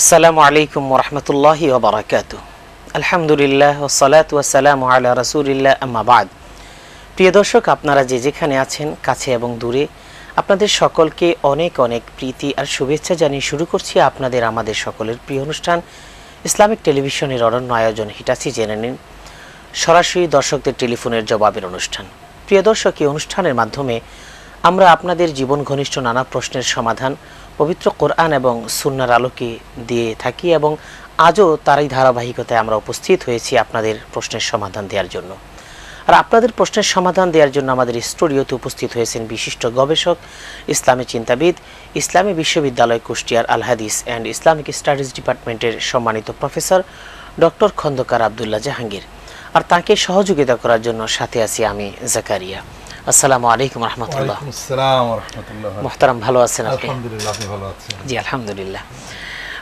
আসসালামু আলাইকুম ওরহমতুল্লাহি ওবরাকাত আলহামদুলিল্লাহ ওসালাত ওয়াসালাম আল্লাহ রাসুলিল্লাহ আম্মাবাদ প্রিয় দর্শক, আপনারা যে যেখানে আছেন, কাছে এবং দূরে, আপনাদের সকলকে অনেক অনেক প্রীতি আর শুভেচ্ছা জানিয়ে শুরু করছি আপনাদের, আমাদের সকলের প্রিয় অনুষ্ঠান, ইসলামিক টেলিভিশনের অরণ্য আয়োজন হিটাচি জেনে নিন। সরাসরি দর্শকদের টেলিফোনের জবাবের অনুষ্ঠান। প্রিয় দর্শক, এই অনুষ্ঠানের মাধ্যমে আমরা আপনাদের জীবন ঘনিষ্ঠ নানা প্রশ্নের সমাধান পবিত্র কোরআন এবং সুন্নার আলোকে দিয়ে থাকি এবং আজও তারই ধারাবাহিকতায় আমরা উপস্থিত হয়েছি আপনাদের প্রশ্নের সমাধান দেওয়ার জন্য। আর আপনাদের প্রশ্নের সমাধান দেওয়ার জন্য আমাদের স্টুডিওতে উপস্থিত হয়েছেন বিশিষ্ট গবেষক, ইসলামী চিন্তাবিদ, ইসলামী বিশ্ববিদ্যালয় কুষ্টিয়ার আল হাদিস অ্যান্ড ইসলামিক স্টাডিজ ডিপার্টমেন্টের সম্মানিত প্রফেসর ডক্টর খন্দকার আবদুল্লাহ জাহাঙ্গীর। আর তাকে সহযোগিতা করার জন্য সাথে আছি আমি জাকারিয়া। আসসালামু আলাইকুম রহমতুল্লাহ। আসসালাম মোহতারাম ভালো আছেন আপনি? জি আলহামদুলিল্লাহ।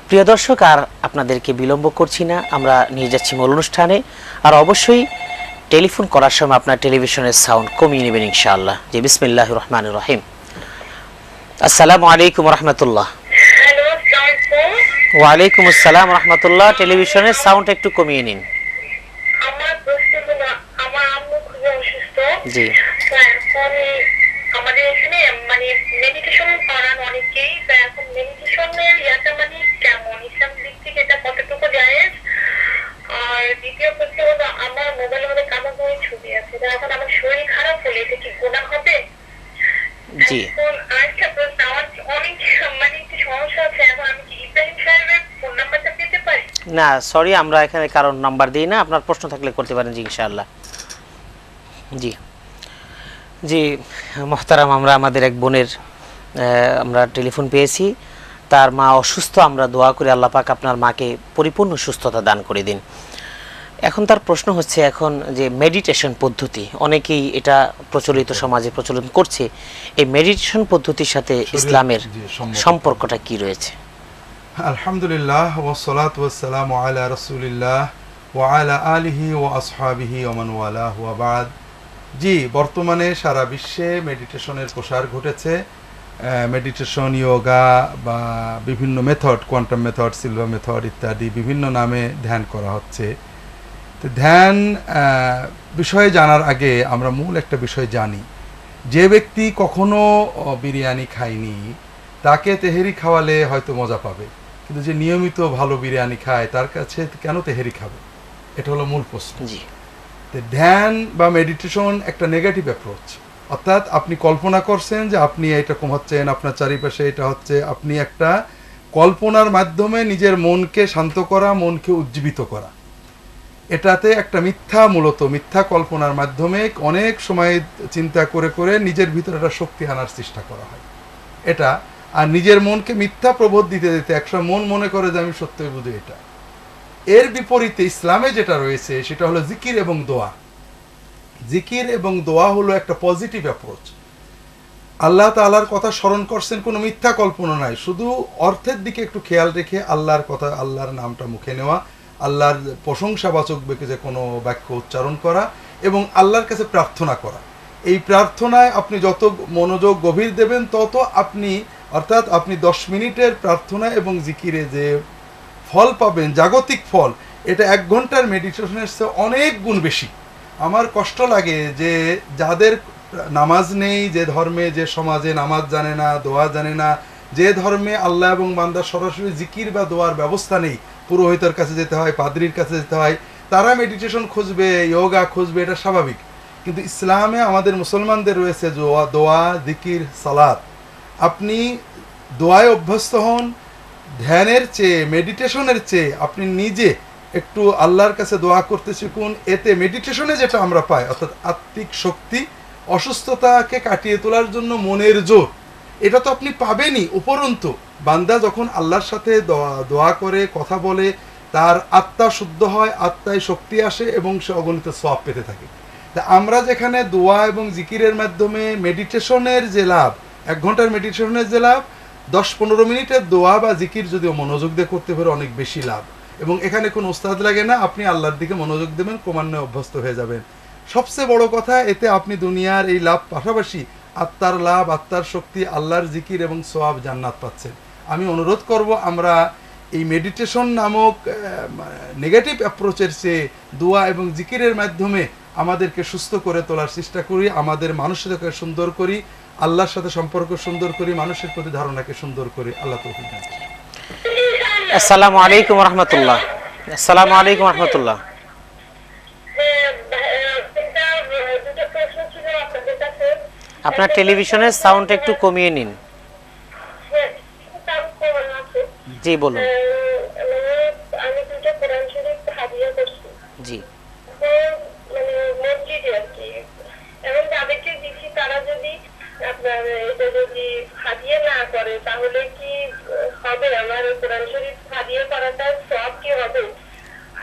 প্রিয় দর্শক আর আপনাদেরকে বিলম্ব করছি না আমরা নিয়ে যাচ্ছি মূল অনুষ্ঠানে। আর অবশ্যই টেলিফোন করার সময় আপনার টেলিভিশনের সাউন্ড কমিয়ে নেবেন ইনশাআল্লাহ। জি বিসমিল্লাহ রহমান রহিম। আসসালামু আলাইকুম রহমতুল্লাহ। হ্যালো ওয়ালাইকুম আসসালাম রহমতুল্লাহ। টেলিভিশনের সাউন্ড একটু কমিয়ে নিন। জি। এখন আমাদের এখানে মানে মেডিটেশন করান অনেকেই তো এখন মেডিটেশনের ইয়াটা মানে কেমন? ইসলাম দিক থেকে এটা কতটুকু জায়েজ? আর দ্বিতীয় প্রশ্ন হলো আমার মোবাইলের মধ্যে কালো করে ছবি আছে এখন আমার শরীর খারাপ হলে এটা কি গোনা হবে? জি। এখন আরেকটা প্রশ্ন আমার অনেক মানে একটু সমস্যা আছে এখন আমি কি ইব্রাহিম সাহেবের ফোন নাম্বারটা পেতে পারি? না সরি আমরা এখানে কারোর নাম্বার দিই না আপনার প্রশ্ন থাকলে করতে পারেন জি ইনশাআল্লাহ। জি। জি মোহতারাম আমরা আমাদের এক বোনের আমরা টেলিফোন পেয়েছি। তার মা অসুস্থ আমরা দোয়া করি আল্লাহ পাক আপনার মাকে পরিপূর্ণ সুস্থতা দান করে দিন। এখন তার প্রশ্ন হচ্ছে এখন যে মেডিটেশন পদ্ধতি অনেকেই এটা প্রচলিত সমাজে প্রচলন করছে। এই মেডিটেশন পদ্ধতির সাথে ইসলামের সম্পর্কটা কি রয়েছে? আলহামদুলিল্লাহ ওয়াসসালাতু ওয়াসসালামু আলা রাসূলিল্লাহ ওয়া আলা আলিহি ওয়া আসহাবিহি ওয়া মান ওয়ালাহু ওয়া বাদ। জি, বর্তমানে সারা বিশ্বে মেডিটেশনের প্রসার ঘটেছে। মেডিটেশন ইয়োগা বা বিভিন্ন method quantum method silver method ইত্যাদি বিভিন্ন নামে ধ্যান করা হচ্ছে। তো ধ্যান বিষয়ে জানার আগে আমরা মূল একটা বিষয় জানি। যে ব্যক্তি কখনো বিরিয়ানি খায়নি, তাকে তেহেরি খাওয়ালে হয়তো মজা পাবে। কিন্তু যে নিয়মিত ভালো বিরিয়ানি খায়, তার কাছে কেন তেহেরি খাবে? এটা হলো মূল প্রশ্ন। ধ্যান বা মেডিটেশন একটা নেগেটিভ অ্যাপ্রোচ অর্থাৎ আপনি কল্পনা করছেন যে আপনি এটা হচ্ছেন আপনার চারিপাশে এটা হচ্ছে, আপনি একটা কল্পনার মাধ্যমে নিজের মনকে শান্ত করা, মনকে উজ্জীবিত করা। এটাতে একটা মিথ্যা মূলত, মিথ্যা কল্পনার মাধ্যমে অনেক সময় চিন্তা করে করে নিজের ভিতরে একটা শক্তি আনার চেষ্টা করা হয়। এটা, আর নিজের মনকে মিথ্যা প্রবোধ দিতে দিতে একসময় মন মনে করে যে আমি সত্যই বুঝি এটা। এর বিপরীতে ইসলামে যেটা রয়েছে, সেটা হলো জিকির এবং দোয়া। জিকির এবং দোয়া হলো একটা পজিটিভ অ্যাপ্রোচ আল্লাহ তাআলার কথা স্মরণ করছেন কোনো মিথ্যা কল্পনা নাই। শুধু অর্থের দিকে একটু খেয়াল রেখে আল্লাহর কথা, আল্লাহর নামটা মুখে নেওয়া, আল্লাহর প্রশংসাবাচক বেঁকে যে কোনো বাক্য উচ্চারণ করা এবং আল্লাহর কাছে প্রার্থনা করা। এই প্রার্থনায় আপনি যত মনোযোগ গভীর দেবেন, তত আপনি, অর্থাৎ আপনি দশ মিনিটের প্রার্থনা এবং জিকিরে যে ফল পাবেন, জাগতিক ফল। এটা এক ঘণ্টার মেডিটেশনের চেয়ে অনেক গুণ বেশি। আমার কষ্ট লাগে যে যাদের নামাজ নেই, যে ধর্মে, যে সমাজে নামাজ জানে না, দোয়া জানে না, যে ধর্মে আল্লাহ এবং বান্দার সরাসরি জিকির বা দোয়ার ব্যবস্থা নেই, পুরোহিতের কাছে যেতে হয়, পাদ্রির কাছে যেতে হয়, তারা মেডিটেশন খুঁজবে যোগা খুঁজবে, এটা স্বাভাবিক। কিন্তু ইসলামে আমাদের মুসলমানদের রয়েছে দোয়া দোয়া, জিকির, সালাত। আপনি দোয়ায় অভ্যস্ত হন ধ্যানের চেয়ে মেডিটেশনের চেয়ে আপনি নিজে একটু আল্লাহর কাছে দোয়া করতে শিখুন। এতে মেডিটেশনে যেটা আমরা পাই, অর্থাৎ আত্মিক শক্তি, অসুস্থতাকে কাটিয়ে তোলার জন্য মনের জোর, এটা তো আপনি পাবেনই উপরন্তু। বান্দা যখন আল্লাহর সাথে দোয়া দোয়া করে, কথা বলে, তার আত্মা শুদ্ধ হয়, আত্মায় শক্তি আসে এবং সে অগণিত সব পেতে থাকে। তা আমরা যেখানে দোয়া এবং জিকিরের মাধ্যমে মেডিটেশনের যে লাভ, এক ঘণ্টার মেডিটেশনের যে লাভ দশ পনেরো মিনিটের দোয়া বা জিকির যদিও মনোযোগ দিয়ে করতে পারে অনেক বেশি লাভ। এবং এখানে কোনো ওস্তাদ লাগে না, আপনি আল্লাহর দিকে মনোযোগ দেবেন, ক্রমান্বয়ে অভ্যস্ত হয়ে যাবেন। সবচেয়ে বড় কথা, এতে আপনি দুনিয়ার এই লাভ পাশাপাশি আত্মার লাভ, আত্মার শক্তি, আল্লাহর জিকির এবং সোয়াব জান্নাত পাচ্ছেন। আমি অনুরোধ করব, আমরা এই মেডিটেশন নামক নেগেটিভ অ্যাপ্রোচের চেয়ে দোয়া এবং জিকিরের মাধ্যমে আমাদেরকে সুস্থ করে তোলার চেষ্টা করি, আমাদের মানসিকতাকে সুন্দর করি আল্লাহর সাথে সম্পর্ক সুন্দর করি, মানুষের প্রতি ধারণাকে সুন্দর করি আল্লাহ তৌফিক দান। আসসালামু আলাইকুম রহমতুল্লাহ আসসালামু আলাইকুম রহমতুল্লাহ আপনার টেলিভিশনের সাউন্ড একটু কমিয়ে নিন। জি, বলুন করে তাহলে কি হবে আমার কোরআন শরীফ হাদিয়া করাটা সব কি হবে?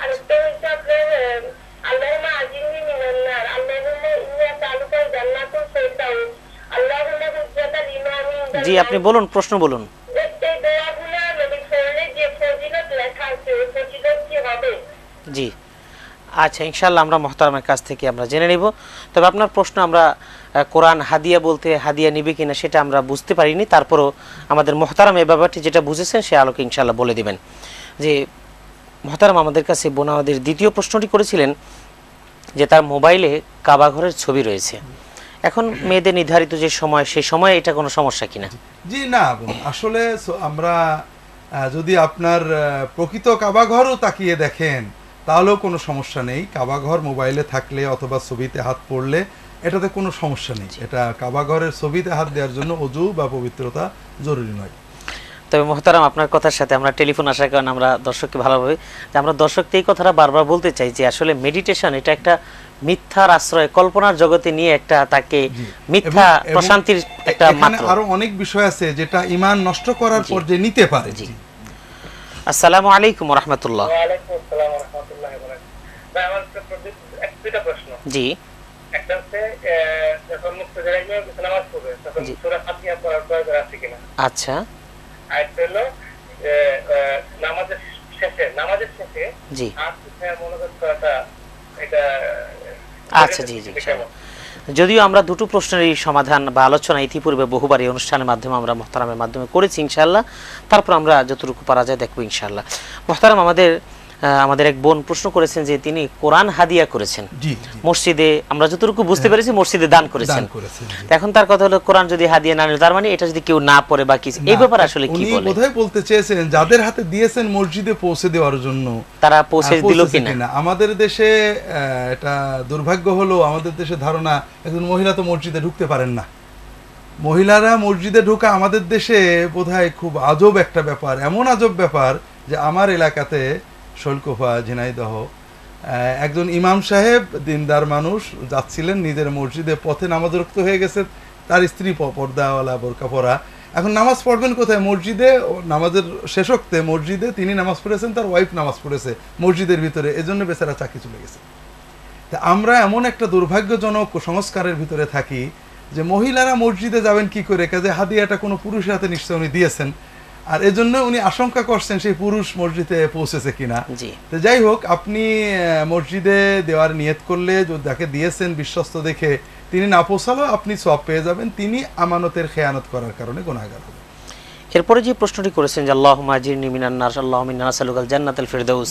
আরেকটা হচ্ছে আপনার আল্লাহুম্মা আজিরনি মিনান নার আল্লাহুম্মা ইন্নী আসআলুকা জান্নাতুল ফিরদাউস আল্লাহুম্মা হুজ্জাতাল ইমামি ইনদাল জি আপনি বলুন প্রশ্ন বলুন। এই দোয়াগুলো যে ফজিলত লেখা আছে ফজিলত কি হবে? জি। আচ্ছা ইনশাল্লাহ আমরা মহতারামের কাছ থেকে আমরা জেনে নেব। তবে আপনার প্রশ্ন, আমরা কোরআন হাদিয়া বলতে হাদিয়া নিবে কিনা সেটা আমরা বুঝতে পারিনি। তারপরও আমাদের মহতারাম এ ব্যাপারটি যেটা বুঝেছেন, সে আলোকে ইনশাল্লাহ বলে দিবেন। যে, মহতারাম আমাদের কাছে বোন আমাদের দ্বিতীয় প্রশ্নটি করেছিলেন যে, তার মোবাইলে কাবাঘরের ছবি রয়েছে। এখন মেয়েদের নির্ধারিত যে সময় সেই সময়ে এটা কোনো সমস্যা কিনা? জি, না আসলে আমরা যদি আপনার প্রকৃত কাবাঘরও তাকিয়ে দেখেন তাহলেও কোনো সমস্যা নেই। কাবাঘর মোবাইলে থাকলে অথবা ছবিতে হাত পড়লে এটাতে কোনো সমস্যা নেই। এটা কাবাঘরের ছবিতে হাত দেওয়ার জন্য অজু বা পবিত্রতা জরুরি নয়। তবে মোহতারাম আপনার কথার সাথে আমরা টেলিফোন আসার কারণে আমরা দর্শককে ভালোভাবে যে আমরা দর্শককে এই কথাটা বারবার বলতে চাই যে আসলে মেডিটেশন এটা একটা মিথ্যার আশ্রয় কল্পনার জগতে নিয়ে একটা তাকে মিথ্যা প্রশান্তির একটা মাত্র। আরও অনেক বিষয় আছে যেটা ইমান নষ্ট করার পর যে নিতে পারে। জি। আসসালামু আলাইকুম রহমতুল্লাহ। জি। একটা হচ্ছে, যখন মুক্তজারায় গিয়ে কিছু নামাজ পড়বে, তখন সূরা ফাতিহা পড়ার প্রয়োজন আছে কিনা? আচ্ছা। আরেকটা হলো, নামাজের শেষে নামাজের শেষে জি। হাত মনোযোগ করাটা, এটা, আচ্ছা, জি, জি। কেমন? যদিও আমরা দুটো প্রশ্নেরই সমাধান বা আলোচনা ইতিপূর্বে বহুবার এই অনুষ্ঠানের মাধ্যমে আমরা মোহতারামের মাধ্যমে করেছি ইনশাল্লাহ তারপর আমরা যতটুকু পারা যায় দেখব ইনশাল্লাহ মোহতারাম আমাদের আমাদের এক বোন প্রশ্ন করেছেন যে তিনি কোরআন হাদিয়া করেছেন। মসজিদে আমরা যতটুকু বুঝতে পেরেছি মসজিদে দান করেছেন। এখন তার কথা হলো কোরআন যদি হাদিয়া না নিল তার মানে এটা যদি কেউ না পড়ে বা কিছু এই ব্যাপারে আসলে কি বলে? বোধহয় বলতে চেয়েছেন যাদের হাতে দিয়েছেন মসজিদে পৌঁছে দেওয়ার জন্য। তারা পৌঁছে দিল কিনা। আমাদের দেশে এটা দুর্ভাগ্য হলো আমাদের দেশে ধারণা একজন মহিলা তো মসজিদে ঢুকতে পারেন না। মহিলারা মসজিদে ঢোকা আমাদের দেশে বোধহয় খুব আজব একটা ব্যাপার এমন আজব ব্যাপার যে আমার এলাকাতে শৈলকুফা, ঝিনাইদহ। একজন ইমাম সাহেব, দিনদার মানুষ, যাচ্ছিলেন নিজের মসজিদে, পথে নামাজ রক্ত হয়ে গেছে, তার স্ত্রী পর্দাওয়ালা বোরকা পরা এখন নামাজ পড়বেন কোথায়? মসজিদে নামাজের শেষোক্তে মসজিদে তিনি নামাজ পড়েছেন, তার ওয়াইফ নামাজ পড়েছে মসজিদের ভিতরে, এজন্য বেচারা চাকরি চলে গেছে। তা আমরা এমন একটা দুর্ভাগ্যজনক সংস্কারের ভিতরে থাকি যে মহিলারা মসজিদে যাবেন কি করে? কাজে হাদিয়াটা কোনো পুরুষের হাতে নিশ্চয় উনি দিয়েছেন। আর এজন্য উনি আশঙ্কা করছেন সেই পুরুষ মসজিদে পৌঁছেছে কিনা। তো যাই হোক আপনি মসজিদে দেওয়ার নিয়ত করলে যাকে দিয়েছেন বিশ্বস্ত দেখে তিনি না পৌঁছালো আপনি সব পেয়ে যাবেন তিনি আমানতের খেয়ানত করার কারণে গুণাগার হবেন। এরপরে যে প্রশ্নটি করেছেন যে আল্লাহ মাজিরনি মিনান নাস আল্লাহ মিনান নাসালুকাল জান্নাতুল ফিরদাউস।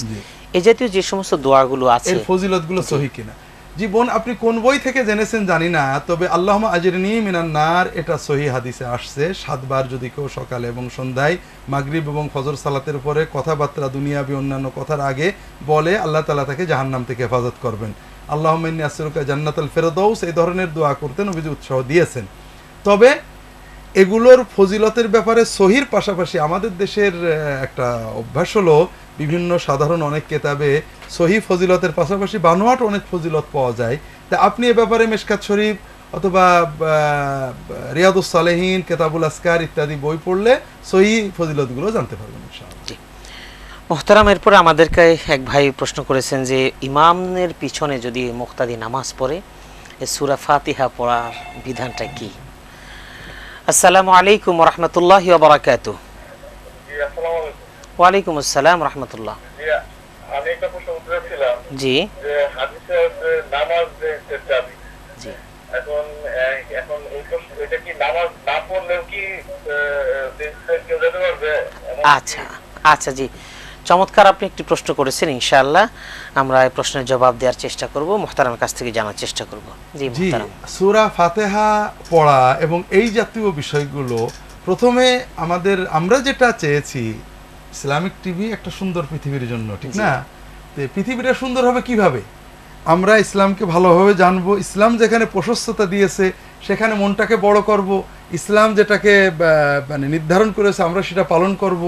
এই জাতীয় যে সমস্ত দোয়াগুলো আছে এর ফজিলতগুলো সহি কিনা। জি বোন আপনি কোন বই থেকে জেনেছেন জানি না, তবে আল্লাহ আজরিনী মিনান নার, এটা সহি হাদিসে আসছে। সাতবার যদি কেউ সকালে এবং সন্ধ্যায় মাগরিব এবং ফজর সালাতের পরে কথাবার্তা, দুনিয়াবি অন্যান্য কথার আগে বলে, আল্লাহ তালা তাকে জাহান্নাম থেকে হেফাজত করবেন। আল্লাহ আসরুকা জান্নাতাল ফেরদৌস এই ধরনের দোয়া করতে নবীজি উৎসাহ দিয়েছেন। তবে এগুলোর ফজিলতের ব্যাপারে সহির পাশাপাশি আমাদের দেশের একটা অভ্যাস হলো বিভিন্ন সাধারণ অনেক কেতাবে সহি ফজিলতের পাশাপাশি বানোয়াট অনেক ফজিলত পাওয়া যায়। তা আপনি এ ব্যাপারে মেশকাত শরীফ অথবা রিয়াদুস সালেহীন কেতাবুল আসকার ইত্যাদি বই পড়লে সহি ফজিলতগুলো জানতে পারবেন ইনশাআল্লাহ। মোহতারাম এরপরে আমাদেরকে এক ভাই প্রশ্ন করেছেন যে ইমামের পিছনে যদি মুক্তাদি নামাজ পড়ে এ সুরা ফাতিহা পড়ার বিধানটা কি? আসসালামু আলাইকুম রহমতুল্লাহ বারাকাতু জি, আসসালামু আলাইকুম। ওয়ালাইকুম আসসালাম রহমতুল্লাহ। জি, আমি একটা প্রশ্ন উঠেছিলাম জি। যে হাদিসে হচ্ছে নামাজ যে চাবি জি। এখন এখন এটা কি নামাজ না পড়লেও কি আহ, আহ, কেউ যেতে পারবে? আচ্ছা আচ্ছা জি। চমৎকার আপনি একটি প্রশ্ন করেছেন ইনশাআল্লাহ। আমরা এই প্রশ্নের জবাব দেওয়ার চেষ্টা করব মোহতারামের কাছ থেকে জানার চেষ্টা করব। জি জি মোহতারাম। সূরা ফাতেহা পড়া এবং এই জাতীয় বিষয়গুলো প্রথমে আমাদের আমরা যেটা চেয়েছি ইসলামিক টিভি একটা সুন্দর পৃথিবীর জন্য ঠিক না? তো পৃথিবীটা সুন্দর হবে কীভাবে? আমরা ইসলামকে ভালোভাবে জানব ইসলাম যেখানে প্রশস্ততা দিয়েছে সেখানে মনটাকে বড় করব ইসলাম যেটাকে মানে নির্ধারণ করেছে আমরা সেটা পালন করব।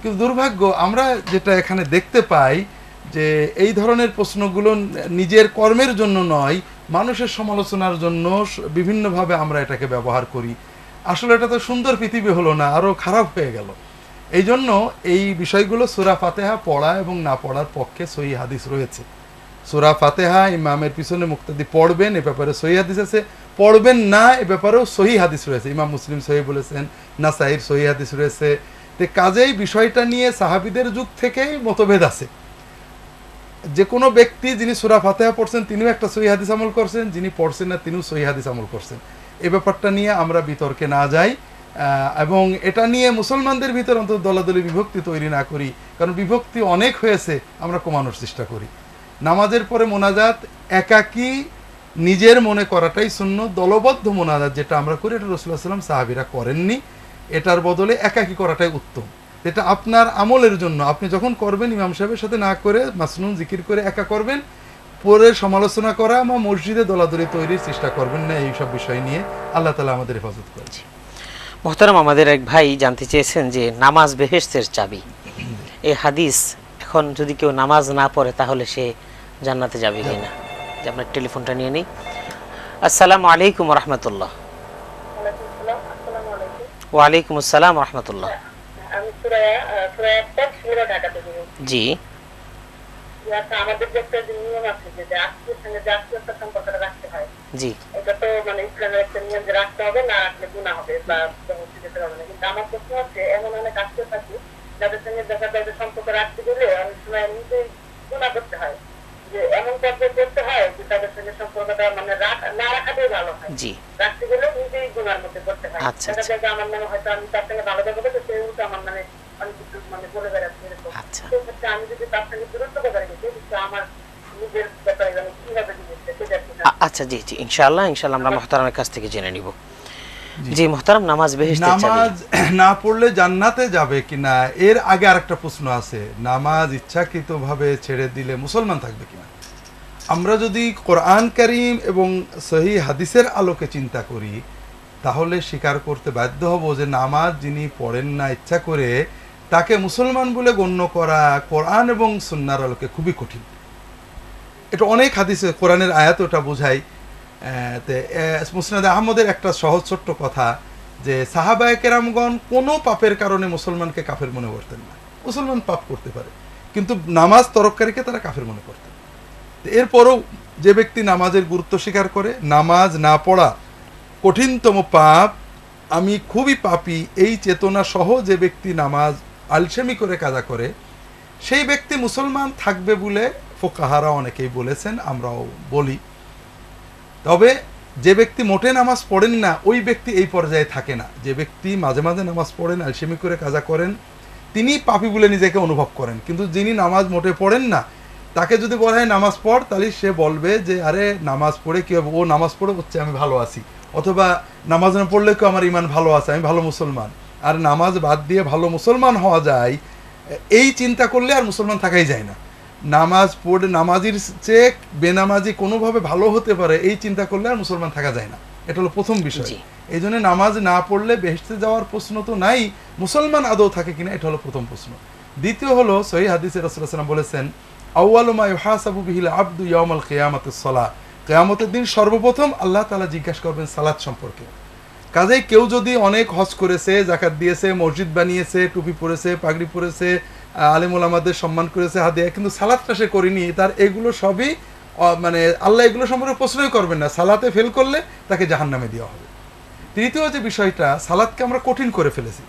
কিন্তু দুর্ভাগ্য আমরা যেটা এখানে দেখতে পাই যে এই ধরনের প্রশ্নগুলো নিজের কর্মের জন্য নয় মানুষের সমালোচনার জন্য বিভিন্নভাবে আমরা এটাকে ব্যবহার করি। আসলে এটা তো সুন্দর পৃথিবী হলো না আরও খারাপ হয়ে গেল। এই জন্য এই বিষয়গুলো সুরা ফাতেহা পড়া এবং না পড়ার পক্ষে সহি হাদিস রয়েছে। সুরা ফাতেহা ইমামের পিছনে মুক্তাদি পড়বেন, এ ব্যাপারে সহি হাদিস আছে। পড়বেন না, এ ব্যাপারেও সহি হাদিস রয়েছে। ইমাম মুসলিম সহি বলেছেন, নাসাইর সহি হাদিস রয়েছে। তো কাজেই বিষয়টা নিয়ে সাহাবিদের যুগ থেকেই মতভেদ আছে। যে কোনো ব্যক্তি যিনি সুরা ফাতেহা পড়ছেন, তিনিও একটা সহি হাদিস আমল করছেন, যিনি পড়ছেন না, তিনিও সহি হাদিস আমল করছেন। এ ব্যাপারটা নিয়ে আমরা বিতর্কে না যাই। এবং এটা নিয়ে মুসলমানদের ভিতর অন্তত দলাদলি বিভক্তি তৈরি না করি, কারণ বিভক্তি অনেক হয়েছে, আমরা কমানোর চেষ্টা করি। নামাজের পরে মোনাজাত একাকী নিজের মনে করাটাই শূন্য দলবদ্ধ মোনাজাত যেটা আমরা করি, এটা রসুল্লাহ সাল্লাম সাহাবিরা করেননি। এটার বদলে একাকী করাটাই উত্তম। এটা আপনার আমলের জন্য, আপনি যখন করবেন, ইমাম সাহেবের সাথে না করে, মাসনুন, জিকির করে একা করবেন, পরে সমালোচনা করা বা মসজিদে দলাদলি তৈরির চেষ্টা করবেন না, এইসব বিষয় নিয়ে আল্লাহ তালা আমাদের হেফাজত করেছে মোহতারাম আমাদের এক ভাই জানতে চেয়েছেন যে নামাজ বেহেশতের চাবি। এই হাদিস এখন যদি কেউ নামাজ না পড়ে তাহলে সে জান্নাতে যাবে কিনা? যে আপনার টেলিফোনটা নিয়ে নিই। আসসালামু আলাইকুম রহমতুল্লাহ ওয়ালাইকুম আসসালাম রহমতুল্লাহ সুরায়া একটা আমাদের যে একটা নিয়ম আছে যে যে আত্মীয়ের সঙ্গে যে আত্মীয়তা সম্পর্কটা রাখতে হয় জি। এটা তো মানে ইসলামের একটা নিয়ম যে রাখতে হবে না রাখলে গুণা হবে বা যেতে হবে না। কিন্তু আমার প্রশ্ন হচ্ছে এমন অনেক আত্মীয় থাকে যাদের সঙ্গে দেখা যায় যে সম্পর্ক রাখতে গেলে অনেক সময় নিজে গুণা করতে হয়। যে এমন পর্যায়ে করতে হয় যে তাদের সঙ্গে সম্পর্কটা মানে রাখ- না রাখাটাই ভালো হয়। জি। রাখতে গেলে নিজেই গুণার মধ্যে করতে হয়। আচ্ছা, দেখা আচ্ছা। যায় আমার মনে হয়তো আমি তার সঙ্গে ভালো দেখাবো তো সেও আমার মানে অনেক কিছু মানে বলে বেড়াচ্ছে এরকম আচ্ছা। সেক্ষেত্রে আমি যদি তার সঙ্গে দূরত্ব বজায় রেখে আমার নিজের ব্যাপারে আমি কীভাবে জিনিসটা সেটা কি না আ- আচ্ছা জি জি ইনশাআল্লাহ ইনশাআল্লাহ আমরা মোহতারামের কাছ থেকে জেনে নিব। জি মোহতারাম নামাজ বেহেশতের চাবি। নামাজ না পড়লে জান্নাতে যাবে কিনা এর আগে আরেকটা প্রশ্ন আছে নামাজ ইচ্ছাকৃতভাবে ছেড়ে দিলে মুসলমান থাকবে কিনা? আমরা যদি কোরআন করিম এবং সহি হাদিসের আলোকে চিন্তা করি তাহলে স্বীকার করতে বাধ্য হব যে নামাজ যিনি পড়েন না ইচ্ছা করে তাকে মুসলমান বলে গণ্য করা কোরআন এবং সুন্নার আলোকে খুবই কঠিন। এটা অনেক হাদিসে কোরআনের আয়াত ওটা বোঝায় মুসনাদ আহমদের একটা সহজ ছোট্ট কথা যে সাহাবায় কেরামগণ কোনো পাপের কারণে মুসলমানকে কাফের মনে করতেন না। মুসলমান পাপ করতে পারে, কিন্তু নামাজ তরকারিকে তারা কাফের মনে করতেন। এরপরও যে ব্যক্তি নামাজের গুরুত্ব স্বীকার করে, নামাজ না পড়া কঠিনতম পাপ, আমি খুবই পাপি, এই চেতনা সহ যে ব্যক্তি নামাজ আলসেমি করে কাজা করে, সেই ব্যক্তি মুসলমান থাকবে বলে ফোকাহারা অনেকেই বলেছেন, আমরাও বলি। তবে যে ব্যক্তি মোটে নামাজ পড়েন না, ওই ব্যক্তি এই পর্যায়ে থাকে না। যে ব্যক্তি মাঝে মাঝে নামাজ পড়েন, আলসেমি করে কাজা করেন, তিনি পাপি বলে নিজেকে অনুভব করেন। কিন্তু যিনি নামাজ মোটে পড়েন না, তাকে যদি বলা হয় নামাজ পড়, তাহলে সে বলবে যে, আরে, নামাজ পড়ে কি হবে? ও নামাজ পড়ে হচ্ছে, আমি ভালো আছি। অথবা নামাজ না পড়লে কেউ আমার ইমান ভালো আছে? আমি ভালো মুসলমান। আর নামাজ বাদ দিয়ে ভালো মুসলমান হওয়া যায় এই চিন্তা করলে আর মুসলমান থাকাই যায় না। নামাজ পড়ে নামাজির চেয়ে বেনামাজি কোনোভাবে ভালো হতে পারে এই চিন্তা করলে আর মুসলমান থাকা যায় না। এটা হলো প্রথম বিষয়। এই জন্য নামাজ না পড়লে বেহেশতে যাওয়ার প্রশ্ন তো নাই মুসলমান আদৌ থাকে কিনা এটা হলো প্রথম প্রশ্ন। দ্বিতীয় হলো সহি হাদিসে রসুলাম বলেছেন আউয়ালুমা ইউহাসাবু বিহিল আব্দু ইয়াউমাল কিয়ামাতিস সালাহ কিয়ামতের দিন সর্বপ্রথম আল্লাহ তালা জিজ্ঞাসা করবেন সালাদ সম্পর্কে। কাজেই কেউ যদি অনেক হজ করেছে, জাকাত দিয়েছে, মসজিদ বানিয়েছে, টুপি পরেছে, পাগড়ি পরেছে আলিমুল আমাদের সম্মান করেছে হাদিয়া কিন্তু সালাদটা সে করেনি, তার এগুলো সবই মানে আল্লাহ এগুলো সম্পর্কে প্রশ্নই করবেন না। সালাতে ফেল করলে তাকে জাহান্নামে দেওয়া হবে। তৃতীয় যে বিষয়টা সালাদকে আমরা কঠিন করে ফেলেছি।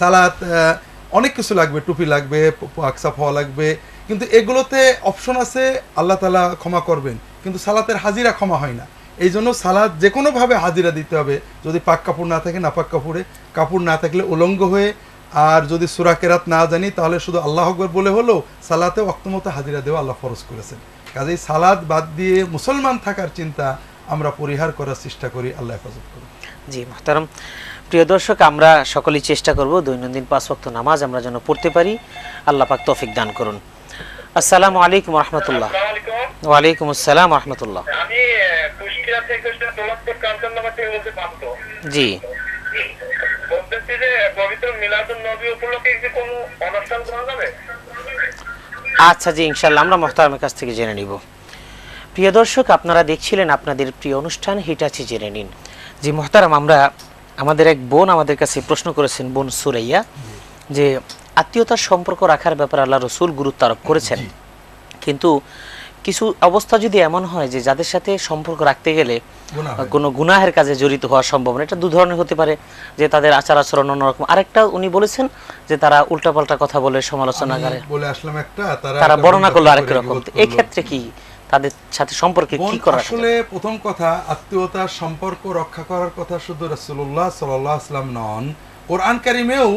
সালাদ অনেক কিছু লাগবে, টুপি লাগবে আকসাফ হওয়া লাগবে, কিন্তু এগুলোতে অপশন আছে, আল্লাহ তালা ক্ষমা করবেন। কিন্তু সালাতের হাজিরা ক্ষমা হয় না। এই জন্য সালাদ যে কোনোভাবে হাজিরা দিতে হবে। যদি পাক কাপড় না থাকে না পাক কাপড়ে কাপড় না থাকলে উলঙ্গ হয়ে আর যদি সুরা কেরাত না জানি তাহলে শুধু আল্লাহ আকবর বলে হলো সালাতে অক্তমতো হাজিরা দেওয়া আল্লাহ ফরজ করেছেন। কাজেই সালাদ বাদ দিয়ে মুসলমান থাকার চিন্তা আমরা পরিহার করার চেষ্টা করি আল্লাহ হেফাজত করি জি মোহতারাম। প্রিয় দর্শক আমরা সকলেই চেষ্টা করব দৈনন্দিন পাঁচ ওয়াক্ত নামাজ আমরা যেন পড়তে পারি। আল্লাহ পাক তৌফিক দান করুন। আসসালামু আলাইকুম রহমতুল্লাহ। ওয়ালাইকুম আসসালাম রহমতুল্লাহ। আহ, কুষ্টিয়া থেকে দোলাপুর কাঞ্চননগর থেকে বলতে পারতো জি। বলতেছি যে পবিত্র মিলাদুল নবী উপলক্ষে কি কোনো অনুষ্ঠান করা যাবে? আচ্ছা জি ইনশাল্লাহ আমরা মোহতারামের কাছ থেকে জেনে নিব। প্রিয় দর্শক আপনারা দেখছিলেন আপনাদের প্রিয় অনুষ্ঠান হিটাচি জেনে নিন। জি মোহতারাম আমরা আমাদের এক বোন আমাদের কাছে প্রশ্ন করেছেন বোন সুরাইয়া যে আত্মীয়তার সম্পর্ক রাখার ব্যাপারে আল্লাহ রসুল গুরুত্ব আরোপ করেছেন। কিন্তু কিছু অবস্থা যদি এমন হয় যে যাদের সাথে সম্পর্ক রাখতে গেলে কোনো গুনাহের কাজে জড়িত হওয়া সম্ভব না এটা দু ধরনের হতে পারে যে তাদের আচার আচরণ অন্যরকম। আরেকটা উনি বলেছেন যে তারা উল্টাপাল্টা কথা বলে সমালোচনা করে। বলে আসলাম একটা তারা বর্ণনা করল আরেক রকম। এই ক্ষেত্রে কি তাদের সাথে সম্পর্কে কি করা আসলে প্রথম কথা আত্মীয়তার সম্পর্ক রক্ষা করার কথা শুধু রাসূলুল্লাহ সাল্লাল্লাহু আলাইহি সাল্লাম নন কোরআন কারিমেও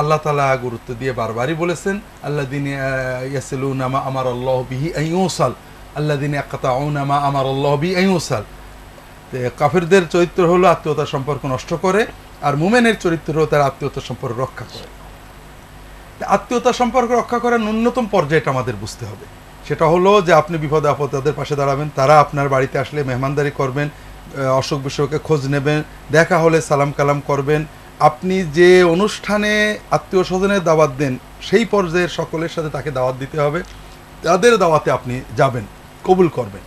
আল্লাহ তাআলা গুরুত্ব দিয়ে বারবারই বলেছেন, আল্লাযিনা ইয়াসিলুনা মা আমার আল্লাহ বিহি আইয়ুসাল আল্লাযিনা ইয়াকতাউনা মা আমার আল্লাহ বিহি আইয়ুসাল তে কাফিরদের চরিত্র হলো আত্মীয়তার সম্পর্ক নষ্ট করে, আর মুমেনের চরিত্র হলো তার আত্মীয়তার সম্পর্ক রক্ষা করে। তা আত্মীয়তার সম্পর্ক রক্ষা করার ন্যূনতম পর্যায়টা আমাদের বুঝতে হবে। সেটা হলো যে আপনি বিপদে আপদে তাদের পাশে দাঁড়াবেন, তারা আপনার বাড়িতে আসলে মেহমানদারি করবেন অসুখ বিসুখে খোঁজ নেবেন, দেখা হলে সালাম কালাম করবেন আপনি যে অনুষ্ঠানে আত্মীয় স্বজনের দাওয়াত দেন, সেই পর্যায়ের সকলের সাথে তাকে দাওয়াত দিতে হবে। তাদের দাওয়াতে আপনি যাবেন, কবুল করবেন।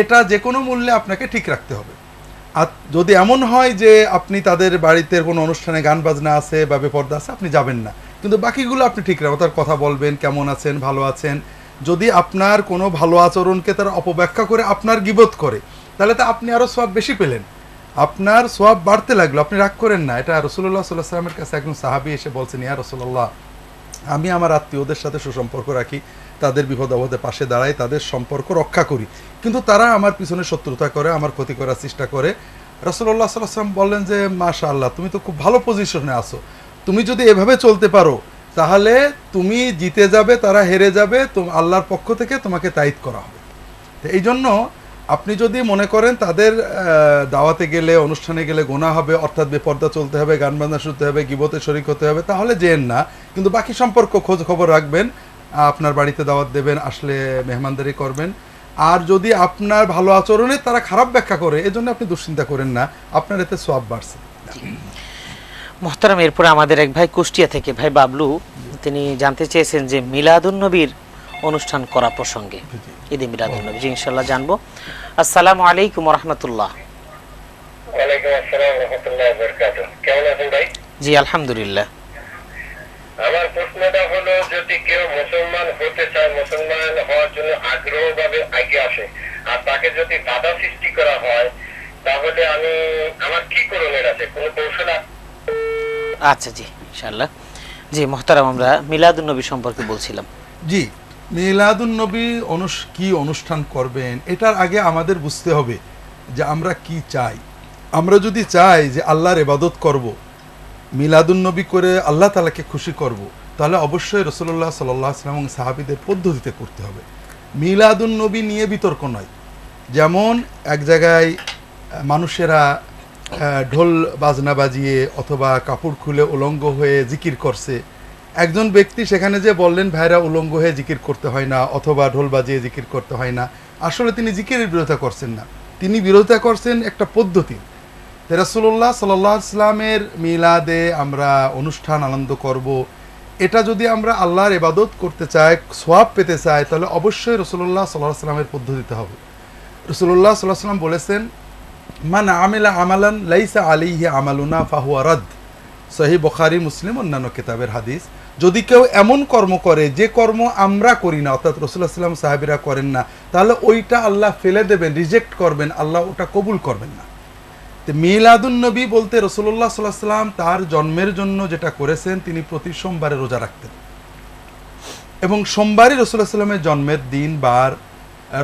এটা যে কোনো মূল্যে আপনাকে ঠিক রাখতে হবে। আর যদি এমন হয় যে আপনি তাদের বাড়িতে কোনো অনুষ্ঠানে গান বাজনা আছে বা বেপর্দা আছে, আপনি যাবেন না। কিন্তু বাকিগুলো আপনি ঠিক রাখবেন। তার কথা বলবেন, কেমন আছেন, ভালো আছেন। যদি আপনার কোনো ভালো আচরণকে তারা অপব্যাখ্যা করে, আপনার গিবত করে, তাহলে তো আপনি আরও সব বেশি পেলেন। আপনার সোয়াব বাড়তে লাগল, আপনি রাগ করেন না। এটা রসুল্লাহ সাল্লাহ সাল্লামের কাছে একজন সাহাবি এসে বলছেন, ইয়া রসুল্লাহ আমি আমার আত্মীয়দের সাথে সুসম্পর্ক রাখি, তাদের বিপদ আপদে পাশে দাঁড়াই, তাদের সম্পর্ক রক্ষা করি। কিন্তু তারা আমার পিছনে শত্রুতা করে, আমার ক্ষতি করার চেষ্টা করে। রসুল্লাহ সাল্লাম বললেন যে মাশা আল্লাহ তুমি তো খুব ভালো পজিশনে আছো। তুমি যদি এভাবে চলতে পারো, তাহলে তুমি জিতে যাবে, তারা হেরে যাবে, তো আল্লাহর পক্ষ থেকে তোমাকে তাইদ করা হবে। এই জন্য আপনি যদি মনে করেন তাদের দাওয়াতে গেলে, অনুষ্ঠানে গেলে গোনা হবে, অর্থাৎ বেপর্দা চলতে হবে, গান বাজনা শুনতে হবে, গিবতে শরিক হতে হবে, তাহলে যেন না। কিন্তু বাকি সম্পর্ক খোঁজ খবর রাখবেন, আপনার বাড়িতে দাওয়াত দেবেন, আসলে মেহমানদারি করবেন। আর যদি আপনার ভালো আচরণে তারা খারাপ ব্যাখ্যা করে, এজন্য আপনি দুশ্চিন্তা করেন না, আপনার এতে সব বাড়ছে। মহতারাম, এরপরে আমাদের এক ভাই কুষ্টিয়া থেকে, ভাই বাবলু, তিনি জানতে চেয়েছেন যে মিলাদুন নবীর অনুষ্ঠান করা প্রসঙ্গে। জি। ঈদে মিলাদুন নবী ইনশাল্লাহ জানব। আসসালামু আলাইকুম রহমতুল্লাহ ওয়ালাইকুম আসসালাম রহমতুল্লাহ বরকাত কেমন আছেন ভাই? জি আলহামদুলিল্লাহ। আমার প্রশ্নটা হলো যদি কেউ মুসলমান হতে চায় মুসলমান হওয়ার জন্য আগ্রহ ভাবে আগে আসে আর তাকে যদি বাধা সৃষ্টি করা হয় তাহলে আমি আমার কি করণের আছে? কোনো কৌশল আচ্ছা জি ইনশাল্লাহ জি মহতারাম আমরা মিলাদুন নবী সম্পর্কে বলছিলাম। জি। মিলাদুন নবী অনুষ, কি অনুষ্ঠান করবেন, এটার আগে আমাদের বুঝতে হবে যে আমরা কি চাই। আমরা যদি চাই যে আল্লাহর এবাদত করব মিলাদুন নবী করে আল্লাহ তালাকে খুশি করব, তাহলে অবশ্যই রসুল্লাহ সাল্লাহ আসলাম এবং সাহাবিদের পদ্ধতিতে করতে হবে। মিলাদুন নবী নিয়ে বিতর্ক নয়। যেমন এক জায়গায় মানুষেরা ঢোল বাজনা বাজিয়ে অথবা কাপড় খুলে উলঙ্গ হয়ে জিকির করছে একজন ব্যক্তি সেখানে যে বললেন, ভাইরা উলঙ্গ হয়ে জিকির করতে হয় না অথবা ঢোল বাজিয়ে জিকির করতে হয় না। আসলে তিনি জিকিরের বিরোধিতা করছেন না। তিনি বিরোধিতা করছেন একটা পদ্ধতি। রাসুল্লাহ সাল্লাহ ইসলামের মিলাদে আমরা অনুষ্ঠান আনন্দ করব, এটা যদি আমরা আল্লাহর এবাদত করতে চাই সোয়াব পেতে চাই, তাহলে অবশ্যই রসুল্লাহ সাল্লাহ সাল্লামের পদ্ধতিতে হবে। রসুল্লাহ সাল্লাহ সাল্লাম বলেছেন, মান আমেলা আমালান লাইসা আলিহি আমালুনা ফাহুয়া রাদ। সহি বখারি, মুসলিম অন্যান্য কিতাবের হাদিস। যদি কেউ এমন কর্ম করে, যে কর্ম আমরা করি না, অর্থাৎ রসুল্লাহ সাল্লাম সাহাবিরা করেন না, তাহলে ওইটা আল্লাহ ফেলে দেবেন রিজেক্ট করবেন, আল্লাহ ওটা কবুল করবেন না। তো মিলাদুন নবী বলতে রসুল্লাহ সাল্লাহ সাল্লাম তার জন্মের জন্য যেটা করেছেন, তিনি প্রতি সোমবারে রোজা রাখতেন। এবং সোমবারই রসুল্লাহ সাল্লামের জন্মের দিন বার,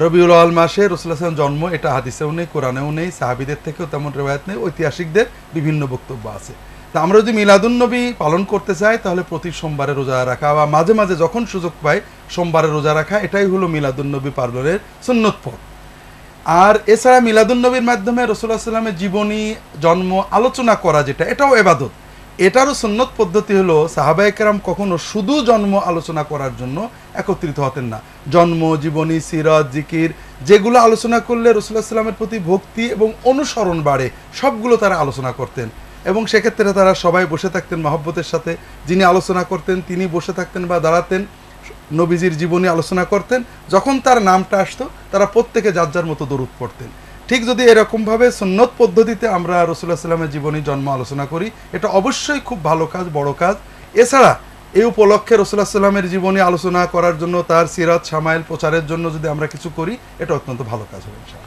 রবিউল আল মাসে রসুল্লাহ সাল্লাম জন্ম, এটা হাদিসেও নেই, কোরআনেও নেই, সাহাবিদের থেকেও তেমন রেবায়ত নেই, ঐতিহাসিকদের বিভিন্ন বক্তব্য আছে। তা আমরা যদি মিলাদুন্নবী পালন করতে চাই, তাহলে প্রতি সোমবারে রোজা রাখা বা মাঝে মাঝে যখন সুযোগ পাই, সোমবারে রোজা রাখা, এটাই হলো মিলাদুন্নবী পালনের সুন্নত পথ। আর এছাড়া মিলাদুন্নবীর মাধ্যমে রসুল্লাহ সাল্লামের জীবনী, জন্ম আলোচনা করা যেটা, এটাও এবাদত। এটারও সুন্নত পদ্ধতি হলো সাহাবাইকেরাম কখনো শুধু জন্ম আলোচনা করার জন্য একত্রিত হতেন না। জন্ম, জীবনী, সিরাত, জিকির, যেগুলো আলোচনা করলে রসুল্লাহ সাল্লামের প্রতি ভক্তি এবং অনুসরণ বাড়ে, সবগুলো তারা আলোচনা করতেন। এবং সেক্ষেত্রে তারা সবাই বসে থাকতেন মহব্বতের সাথে। যিনি আলোচনা করতেন, তিনি বসে থাকতেন বা দাঁড়াতেন। নবীজির জীবনী আলোচনা করতেন। যখন তার নামটা আসতো, তারা প্রত্যেকে যার যার মতো দরুদ পড়তেন। ঠিক যদি এরকমভাবে সুন্নত পদ্ধতিতে আমরা রসুল্লাহ সাল্লামের জীবনী জন্ম আলোচনা করি, এটা অবশ্যই খুব ভালো কাজ, বড় কাজ। এছাড়া, এই উপলক্ষে রসুল্লাহ সাল্লামের জীবনী আলোচনা করার জন্য তার সিরাত, সামাইল প্রচারের জন্য যদি আমরা কিছু করি, এটা অত্যন্ত ভালো কাজ হবে।